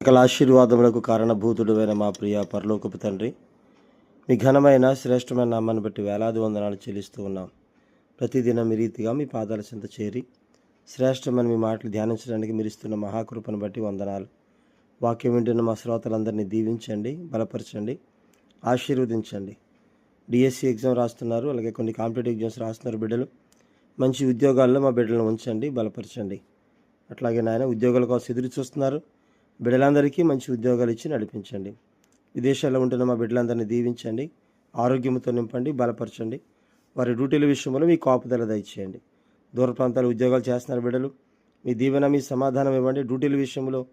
సకల ఆశీర్వాదములకు కారణభూతుడువైన మా ప్రియ పరలోకపు తండ్రి మీ ఘనమైన శ్రేష్టమైన నామాన్ని బట్టి వేలాది వందనాలు చెల్లిస్తూ ఉన్నాం. ప్రతిదినం మీ రీతిగా మీ పాదాల చెంత చేరి శ్రేష్టమైన మీ మాటలు ధ్యానించడానికి మీరు ఇస్తున్న మహాకృపను బట్టి వందనాలు. వాక్యం వింటున్న మా శ్రోతలందరినీ దీవించండి బలపరచండి ఆశీర్వదించండి. డిఎస్సి ఎగ్జామ్ రాస్తున్నారు అలాగే కొన్ని కాంపిటేటివ్ ఎగ్జామ్స్ రాస్తున్నారు బిడ్డలు. మంచి ఉద్యోగాల్లో మా బిడ్డలను ఉంచండి బలపరచండి. అట్లాగే నాయన ఉద్యోగాల కోసం ఎదురు చూస్తున్నారు. బిడ్డలందరికీ మంచి ఉద్యోగాలు ఇచ్చి నడిపించండి. విదేశాల్లో ఉంటున్న మా బిడ్డలందరినీ దీవించండి. ఆరోగ్యంతో నింపండి బలపరచండి. వారి డ్యూటీల విషయంలో మీ కాపుదల దయచేయండి. దూర ప్రాంతాలు ఉద్యోగాలు చేస్తున్నారు బిడ్డలు. మీ దీవెన మీ సమాధానం ఇవ్వండి. డ్యూటీల విషయంలో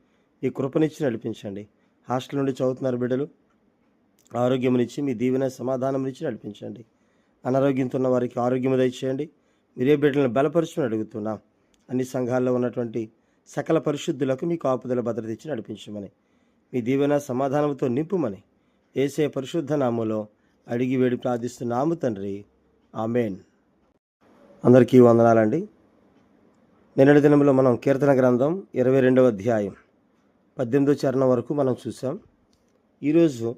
మీ కృపనిచ్చి నడిపించండి. హాస్టల్ నుండి చదువుతున్నారు బిడ్డలు. ఆరోగ్యమునిచ్చి మీ దీవెన సమాధానమునిచ్చి నడిపించండి. అనారోగ్యంతో ఉన్న వారికి ఆరోగ్యము దయచేయండి. మీరే బిడ్డలను బలపరచుని అడుగుతున్నాం. అన్ని సంఘాల్లో ఉన్నటువంటి సకల పరిశుద్ధులకు మీ కాపుదల భద్రత ఇచ్చి నడిపించమని. మీ దీవెన సమాధానంతో నింపుమని. ఏసే పరిశుద్ధ నామంలో అడిగి వేడి ప్రార్థిస్తున్నాము తండ్రి. ఆమెన్. అందరికీ వందనాలండి. నిన్నటి దినంలో మనం కీర్తన గ్రంథం ఇరవై రెండవ అధ్యాయం పద్దెనిమిదో చరణం వరకు మనం చూసాం ఈరోజు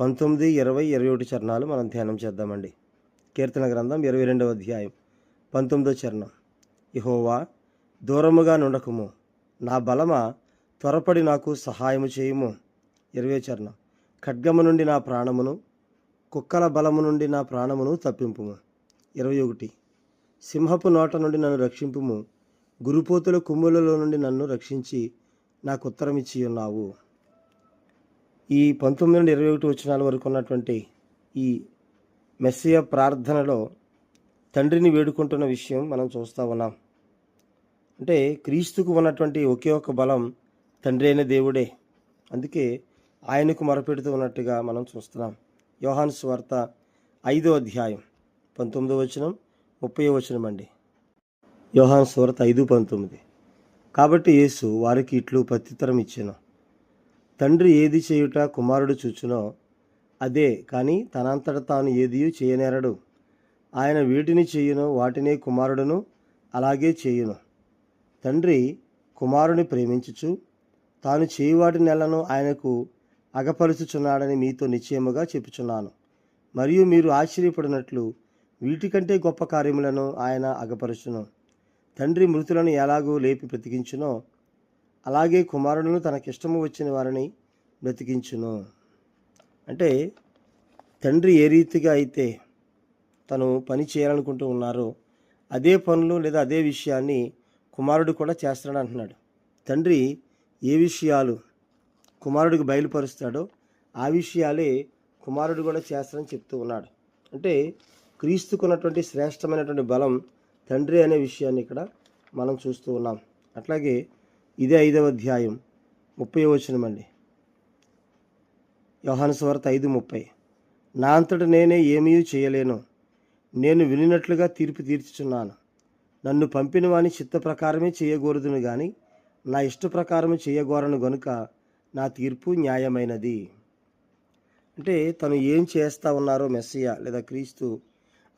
పంతొమ్మిది ఇరవై ఇరవై ఒకటి చరణాలు మనం ధ్యానం చేద్దామండి. కీర్తన గ్రంథం ఇరవై రెండవ అధ్యాయం పంతొమ్మిదో చరణం. ఇహోవా దూరముగా నుండకము. నా బలమ త్వరపడి నాకు సహాయము చేయుము. ఇరవై చరణం. ఖడ్గము నుండి నా ప్రాణమును కుక్కల బలము నుండి నా ప్రాణమును తప్పింపుము. ఇరవై ఒకటి. సింహపు నోట నుండి నన్ను రక్షింపుము. గురుపోతుల కుమ్ములలో నుండి నన్ను రక్షించి నాకు ఉత్తరం ఇచ్చి ఉన్నావు. ఈ పంతొమ్మిది నుండి ఇరవై ఒకటి వచనాల వరకు ఉన్నటువంటి ఈ మెస్సియ ప్రార్థనలో తండ్రిని వేడుకుంటున్న విషయం మనం చూస్తూ ఉన్నాం. అంటే క్రీస్తుకు ఉన్నటువంటి ఒకే ఒక బలం తండ్రి అయిన దేవుడే. అందుకే ఆయనకు మొరపెడుతూ ఉన్నట్టుగా మనం చూస్తున్నాం. యోహాన్ స్వార్త ఐదో అధ్యాయం పంతొమ్మిదో వచనం ముప్పై వచనం అండి. యోహాన్ స్వార్త ఐదు పంతొమ్మిది. కాబట్టి యేసు వారికి ఇట్లు ప్రత్యుత్తరం ఇచ్చాను. తండ్రి ఏది చేయుట కుమారుడు చూచునో అదే కానీ తనంతట తాను ఏదియూ చేయనేరడు. ఆయన వీటిని చేయును వాటినే కుమారుడును అలాగే చేయును. తండ్రి కుమారుని ప్రేమించుచు తాను చేయువాటి నెలను ఆయనకు అగపరుచుచున్నాడని మీతో నిశ్చయముగా చెప్పుచున్నాను. మరియు మీరు ఆశ్చర్యపడినట్లు వీటికంటే గొప్ప కార్యములను ఆయన అగపరుచును. తండ్రి మృతులను ఎలాగూ లేపి బ్రతికించునో అలాగే కుమారుడును తనకిష్టము వచ్చిన వారిని బ్రతికించును. అంటే తండ్రి ఏ రీతిగా అయితే తను పని చేయాలనుకుంటూ ఉన్నారో అదే పనులు లేదా అదే విషయాన్ని కుమారుడు కూడా చేస్తాడు అంటున్నాడు తండ్రి ఏ విషయాలు కుమారుడికి బయలుపరుస్తాడో ఆ విషయాలే కుమారుడు కూడా చేస్తాడని చెప్తూ ఉన్నాడు. అంటే క్రీస్తుకున్నటువంటి శ్రేష్టమైనటువంటి బలం తండ్రి అనే విషయాన్ని ఇక్కడ మనం చూస్తూ ఉన్నాం. అట్లాగే ఇదే ఐదవ అధ్యాయం ముప్పై వచనం అండి. యోహాను స్వార్త ఐదు ముప్పై. నా అంతట నేనే ఏమీ చేయలేను. నేను వినినట్లుగా తీర్పు తీర్చుచున్నాను. నన్ను పంపిన వాని చిత్త ప్రకారమే చేయగోరుదును గాని నా ఇష్ట ప్రకారమే చేయగోరను గనుక నా తీర్పు న్యాయమైనది. అంటే తను ఏం చేస్తా ఉన్నారో మెస్సియ లేదా క్రీస్తు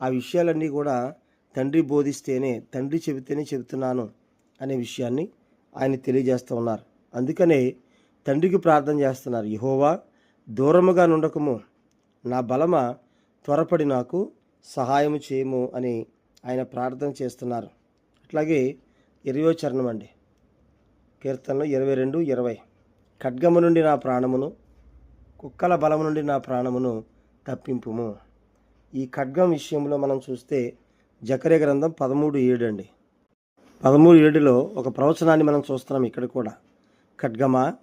ఆ విషయాలన్నీ కూడా తండ్రి బోధిస్తేనే తండ్రి చెబితేనే చెబుతున్నాను అనే విషయాన్ని ఆయన తెలియజేస్తూ ఉన్నారు. అందుకనే తండ్రికి ప్రార్థన చేస్తున్నారు యహోవా దూరముగా నుండకము. నా బలమ త్వరపడి నాకు సహాయం చేయము అని ఆయన ప్రార్థన చేస్తున్నారు. అట్లాగే ఇరవై చరణం అండి. కీర్తనలు ఇరవై రెండు ఇరవై. ఖడ్గము నుండి నా ప్రాణమును కుక్కల బలము నుండి నా ప్రాణమును తప్పింపుము. ఈ ఖడ్గం విషయంలో మనం చూస్తే జకరే గ్రంథం పదమూడు ఏడు అండి. పదమూడు ఏడులో ఒక ప్రవచనాన్ని మనం చూస్తున్నాం ఇక్కడ కూడా. ఖడ్గమా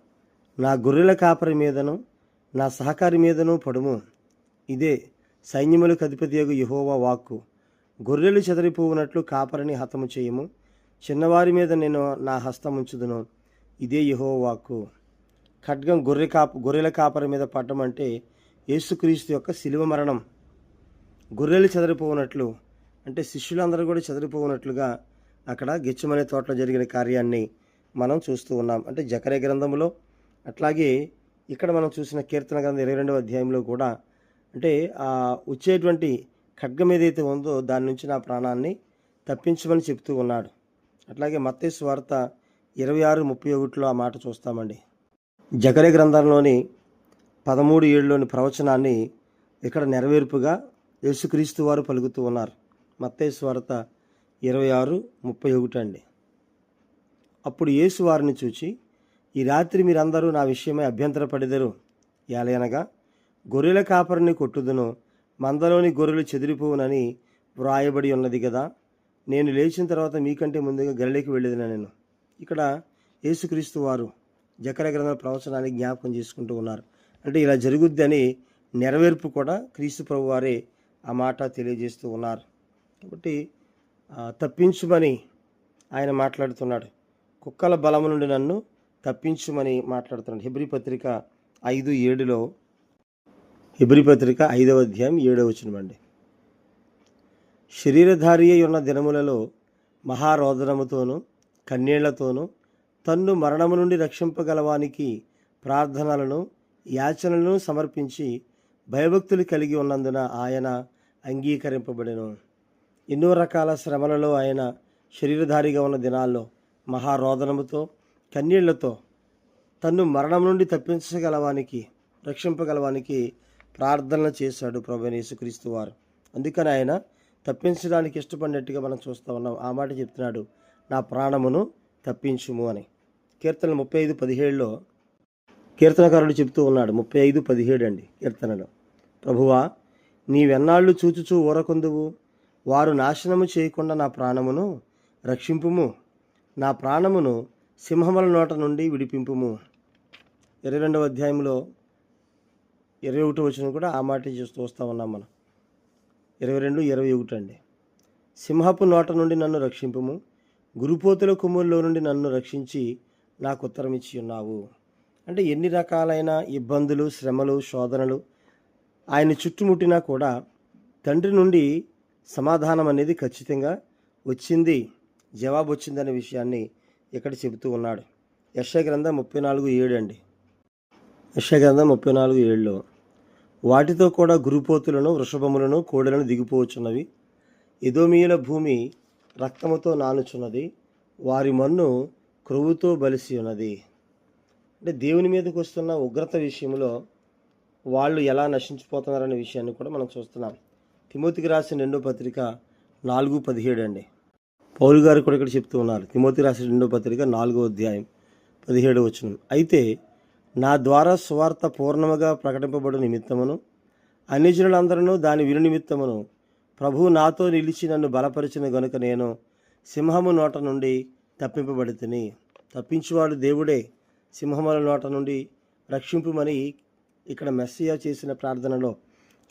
నా గొర్రెల కాపరి మీదను నా సహకారి మీదను పడుము. ఇదే సైన్యములకు అధిపతియగు యహోవా వాక్కు. గొర్రెలు చెదరిపోవునట్లు కాపరిని హతము చేయము. చిన్నవారి మీద నేను నా హస్తం ఉంచుదును ఇదే యహో వాక్కు ఖడ్గం గొర్రె కాప గొర్రెల కాపరి మీద పడటం అంటే యేసుక్రీస్తు యొక్క శిలువ మరణం. గొర్రెలు చెదరిపోవునట్లు అంటే శిష్యులందరూ కూడా చెదరిపోవునట్లుగా అక్కడ గెచ్చమనే తోటలో జరిగిన కార్యాన్ని మనం చూస్తూ ఉన్నాం. అంటే జకరే గ్రంథంలో అట్లాగే ఇక్కడ మనం చూసిన కీర్తన గ్రంథం ఇరవై రెండవ అధ్యాయంలో కూడా అంటే వచ్చేటువంటి ఖడ్గం ఏదైతే ఉందో దాని నుంచి నా ప్రాణాన్ని తప్పించమని చెప్తూ ఉన్నాడు. అట్లాగే మత్తేసు వార్త ఇరవై ఆరు ముప్పై ఒకటిలో ఆ మాట చూస్తామండి. జకరే గ్రంథంలోని పదమూడు ఏడులోని ప్రవచనాన్ని ఇక్కడ నెరవేర్పుగా యేసుక్రీస్తు వారు పలుకుతూ ఉన్నారు. మత్తయి వార్త ఇరవై ఆరు ముప్పై ఒకటి అండి. అప్పుడు యేసు వారిని చూచి ఈ రాత్రి మీరందరూ నా విషయమై అభ్యంతరపడిదరు. ఏలయనగా గొర్రెల కాపరిని కొట్టుదును. మందలోని గొర్రెలు చెదిరిపోవునని వ్రాయబడి ఉన్నది కదా నేను లేచిన తర్వాత మీకంటే ముందుగా గలిలోకి వెళ్ళేది నేను. ఇక్కడ యేసుక్రీస్తు వారు జకర గ్రంథ ప్రవచనాన్ని జ్ఞాపకం చేసుకుంటూ ఉన్నారు. అంటే ఇలా జరుగుద్ది అని నెరవేర్పు కూడా క్రీస్తు ప్రభు వారే ఆ మాట తెలియజేస్తూ ఉన్నారు. కాబట్టి తప్పించుమని ఆయన మాట్లాడుతున్నాడు. కుక్కల బలము నుండి నన్ను తప్పించుమని మాట్లాడుతున్నాడు. హెబ్రి పత్రిక ఐదు ఏడులో హిబ్రి పత్రిక ఐదవ అధ్యాయం ఏడవ వచనమండి శరీరధారి అయి ఉన్న దినములలో మహారోదనముతోనూ కన్నీళ్ళతోనూ తన్ను మరణము నుండి రక్షింపగలవానికి ప్రార్థనలను యాచనలను సమర్పించి భయభక్తులు కలిగి ఉన్నందున ఆయన అంగీకరింపబడెను. ఎన్నో రకాల శ్రమలలో ఆయన శరీరధారిగా ఉన్న దినాల్లో మహారోదనముతో కన్నీళ్ళతో తన్ను మరణం నుండి తప్పించగలవానికి రక్షింపగలవానికి ప్రార్థనలు చేశాడు ప్రభు యేసుక్రీస్తు వారు. అందుకని ఆయన తప్పించడానికి ఇష్టపడినట్టుగా మనం చూస్తూ ఉన్నాం. ఆ మాట చెప్తున్నాడు నా ప్రాణమును తప్పించుము అని. కీర్తన ముప్పై ఐదు పదిహేడులో కీర్తనకారుడు చెప్తూ ఉన్నాడు ముప్పై ఐదు పదిహేడు అండి కీర్తనలో. ప్రభువా నీవెన్నాళ్ళు చూచుచూ ఊరకొందువు? వారు నాశనము చేయకుండా నా ప్రాణమును రక్షింపుము. నా ప్రాణమును సింహముల నోట నుండి విడిపింపుము. ఇరవై రెండవ అధ్యాయంలో ఇరవై ఒకటి వచ్చిన కూడా ఆ మాట చూస్తూ వస్తూ ఉన్నాం మనం. ఇరవై రెండు ఇరవై ఒకటి అండి. సింహపు నోట నుండి నన్ను రక్షింపము గురుపోతుల కుమ్ముల్లో నుండి నన్ను రక్షించి నాకు ఉత్తరం ఇచ్చి ఉన్నావు. అంటే ఎన్ని రకాలైన ఇబ్బందులు శ్రమలు శోధనలు ఆయన చుట్టుముట్టినా కూడా తండ్రి నుండి సమాధానం అనేది ఖచ్చితంగా వచ్చింది జవాబు వచ్చిందనే విషయాన్ని ఇక్కడ చెబుతూ ఉన్నాడు. యశ గ్రంథం ముప్పై నాలుగు ఏడు అండి. యశ ముప్పై నాలుగు ఏళ్ళు వాటితో కూడా గురుపోతులను వృషభములను కోడలను దిగిపోవచ్చున్నవి. ఎదోమియుల భూమి రక్తముతో నానుచున్నది. వారి మన్ను క్రొవ్వుతో బలిసి ఉన్నది అంటే దేవుని మీదకి వస్తున్న ఉగ్రత విషయంలో వాళ్ళు ఎలా నశించిపోతున్నారనే విషయాన్ని కూడా మనం చూస్తున్నాం. తిమోతికి రాసిన రెండో పత్రిక నాలుగు పదిహేడు అండి. పౌలు గారు కూడా ఇక్కడ చెప్తూ ఉన్నారు. తిమోతి రాసిన రెండో పత్రిక నాలుగో అధ్యాయం పదిహేడు వచ్చిన అయితే నా ద్వారా సువార్త పూర్ణముగా ప్రకటింపబడు నిమిత్తమును. అన్యజనులందరూ దాని విను నిమిత్తమును. ప్రభువు నాతో నిలిచి నన్ను బలపరిచిన గనుక నేను సింహము నోట నుండి తప్పింపబడి తిని తప్పించువాడు దేవుడే సింహముల నోట నుండి రక్షింపుమని ఇక్కడ మెస్సియా చేసిన ప్రార్థనలో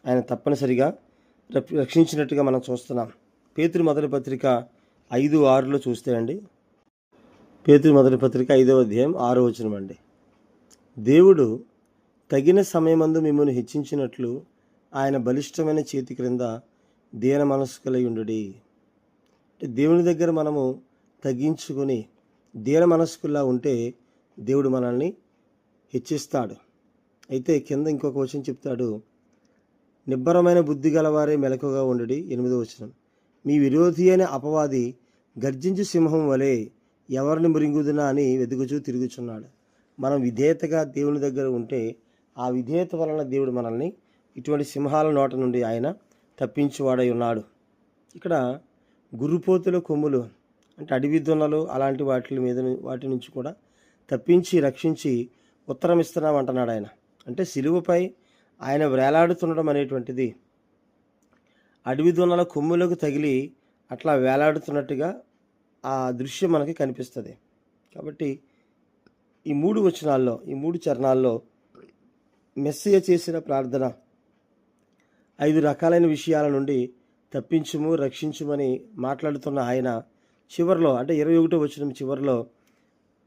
ఆయన తప్పనిసరిగా రక్షించినట్టుగా మనం చూస్తున్నాం. పేతురు మొదటి పత్రిక ఐదు ఆరులో చూస్తే అండి. పేతురు మొదటి పత్రిక ఐదవ అధ్యాయం ఆరో వచనం అండి దేవుడు తగిన సమయమందు మిమ్మల్ని హెచ్చించినట్లు ఆయన బలిష్టమైన చేతి క్రింద దీన మనస్కులై కలిగి దేవుని దగ్గర మనము తగ్గించుకొని దీన మనస్కులా ఉంటే దేవుడు మనల్ని హెచ్చిస్తాడు. అయితే కింద ఇంకొక వచనం చెప్తాడు నిబ్బరమైన బుద్ధి గలవారే మెలకుగా ఉండుడి ఎనిమిదో వచనం. మీ విరోధి అనే అపవాది గర్జించు సింహం వలె ఎవరిని మృంగుదునా అని వెతుకుచూ తిరుగుచున్నాడు. మనం విధేయతగా దేవుని దగ్గర ఉంటే ఆ విధేయత వలన దేవుడు మనల్ని ఇటువంటి సింహాల నోట నుండి ఆయన తప్పించువాడై ఉన్నాడు. ఇక్కడ గురుపోతుల కొమ్ములు అంటే అడవి దున్నలు అలాంటి వాటి మీద వాటి నుంచి కూడా తప్పించి రక్షించి ఉత్తరం ఇస్తున్నాం అంటున్నాడు ఆయన. అంటే సిలువపై ఆయన వేలాడుతుండడం అనేటువంటిది అడవి దున్నల కొమ్ములకు తగిలి అట్లా వేలాడుతున్నట్టుగా ఆ దృశ్యం మనకి కనిపిస్తుంది. కాబట్టి ఈ మూడు వచనాల్లో ఈ మూడు చరణాల్లో మెస్సయ్య చేసిన ప్రార్థన ఐదు రకాలైన విషయాల నుండి తప్పించుము రక్షించుమని మాట్లాడుతున్న ఆయన చివరిలో అంటే ఇరవై ఒకటో వచనం చివరిలో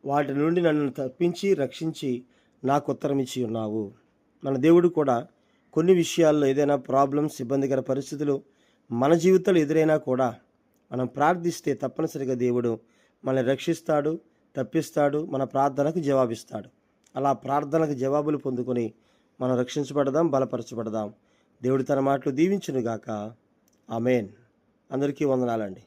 వాటి నుండి నన్ను తప్పించి రక్షించి నాకు ఉత్తరం ఇచ్చి ఉన్నావు. మన దేవుడు కూడా కొన్ని విషయాల్లో ఏదైనా ప్రాబ్లమ్స్ ఇబ్బందికర పరిస్థితులు మన జీవితంలో ఎదురైనా కూడా మనం ప్రార్థిస్తే తప్పనిసరిగా దేవుడు మనల్ని రక్షిస్తాడు తప్పిస్తాడు మన ప్రార్థనకు జవాబిస్తాడు. అలా ప్రార్థనకు జవాబులు పొందుకొని మనం రక్షించబడదాం బలపరచబడదాం. దేవుడు తన మాటలు దీవించునుగాక. ఆమెన్. అందరికీ వందనాలండి.